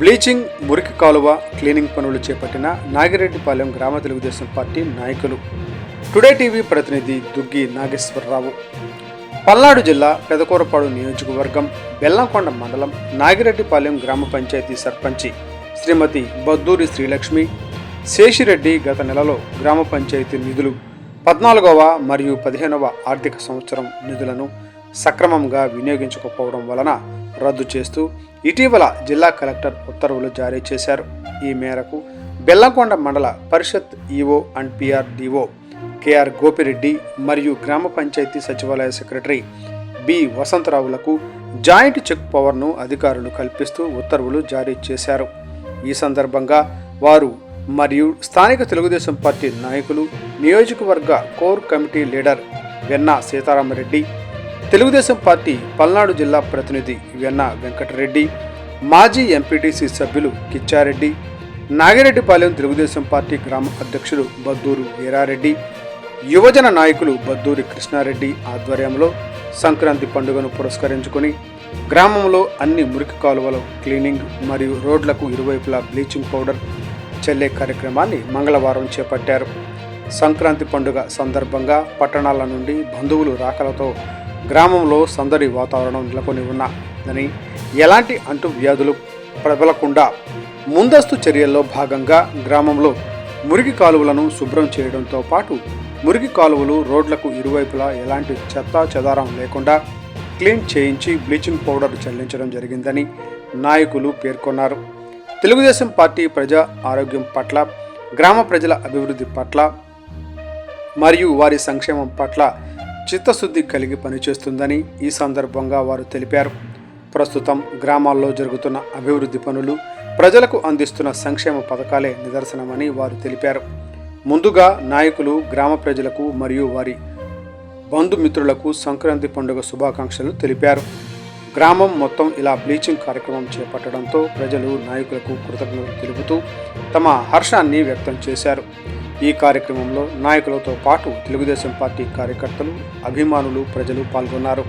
Bleaching మురికి కాలువ cleaning పనులు చేపట్టిన నాగిరెడ్డిపాలెం గ్రామ తెలుగుదేశం పార్టీ నాయకులు. టుడే టీవీ ప్రతినిధి దుగ్గి నాగేశ్వరరావు. పల్నాడు జిల్లా పెదకూరపాడు నియోజకవర్గం బెల్లంకొండ మండలం నాగిరెడ్డిపాలెం గ్రామ పంచాయతీ సర్పంచి శ్రీమతి బద్దూరి శ్రీలక్ష్మి శేషిరెడ్డి గత నెలలో గ్రామ పంచాయతీ నిధులు పద్నాలుగవ మరియు పదిహేనవ ఆర్థిక సంవత్సరం నిధులను సక్రమంగా వినియోగించకపోవడం వలన రద్దు చేస్తూ ఇటీవల జిల్లా కలెక్టర్ ఉత్తర్వులు జారీ చేశారు. ఈ మేరకు Bellamkonda Mandal Parishad EO and PR DO KR Gopireddy మరియు గ్రామ పంచాయతీ సచివాలయ సెక్రటరీ బి వసంతరావులకు జాయింట్ చెక్ పవర్ను అధికారులు కల్పిస్తూ ఉత్తర్వులు జారీ చేశారు. ఈ సందర్భంగా వారు మరియు స్థానిక తెలుగుదేశం పార్టీ నాయకులు నియోజకవర్గ core committee leader Venna Seetharama Reddy Telugu Desam party Palnadu జిల్లా ప్రతినిధి వెన్న వెంకటరెడ్డి మాజీ ఎంపీటీసీ సభ్యులు కిచ్చారెడ్డి నాగిరెడ్డిపాలెం తెలుగుదేశం పార్టీ గ్రామ అధ్యక్షుడు బద్దూరు వీరారెడ్డి యువజన నాయకులు బద్దూరి కృష్ణారెడ్డి ఆధ్వర్యంలో సంక్రాంతి పండుగను పురస్కరించుకొని గ్రామంలో అన్ని మురికి కాలువల క్లీనింగ్ మరియు రోడ్లకు ఇరువైపులా బ్లీచింగ్ పౌడర్ చెల్లే కార్యక్రమాన్ని మంగళవారం చేపట్టారు. సంక్రాంతి పండుగ సందర్భంగా పట్టణాల నుండి బంధువులు రాకలతో గ్రామంలో సందడి వాతావరణం నెలకొని ఉన్నదని ఎలాంటి అంటువ్యాధులు ప్రబలకుండా ముందస్తు చర్యల్లో భాగంగా గ్రామంలో మురికి కాలువలను శుభ్రం చేయడంతో పాటు మురికి కాలువలు రోడ్లకు ఇరువైపులా ఎలాంటి చెత్త చెదారం లేకుండా క్లీన్ చేయించి బ్లీచింగ్ పౌడర్ చెల్లించడం జరిగిందని నాయకులు పేర్కొన్నారు. తెలుగుదేశం పార్టీ ప్రజా ఆరోగ్యం పట్ల గ్రామ ప్రజల అభివృద్ధి పట్ల మరియు వారి సంక్షేమం పట్ల చిత్తశుద్ధి కలిగి పనిచేస్తుందని ఈ సందర్భంగా వారు తెలిపారు. ప్రస్తుతం గ్రామాల్లో జరుగుతున్న అభివృద్ధి పనులు ప్రజలకు అందిస్తున్న సంక్షేమ పథకాలే నిదర్శనమని వారు తెలిపారు. ముందుగా నాయకులు గ్రామ ప్రజలకు మరియు వారి బంధుమిత్రులకు సంక్రాంతి పండుగ శుభాకాంక్షలు తెలిపారు. గ్రామం మొత్తం ఇలా బ్లీచింగ్ కార్యక్రమం చేపట్టడంతో ప్రజలు నాయకులకు కృతజ్ఞతలు తెలుపుతూ తమ హర్షాన్ని వ్యక్తం చేశారు. ఈ కార్యక్రమంలో నాయకులతో పాటు తెలుగుదేశం పార్టీ కార్యకర్తలు అభిమానులు ప్రజలు పాల్గొన్నారు.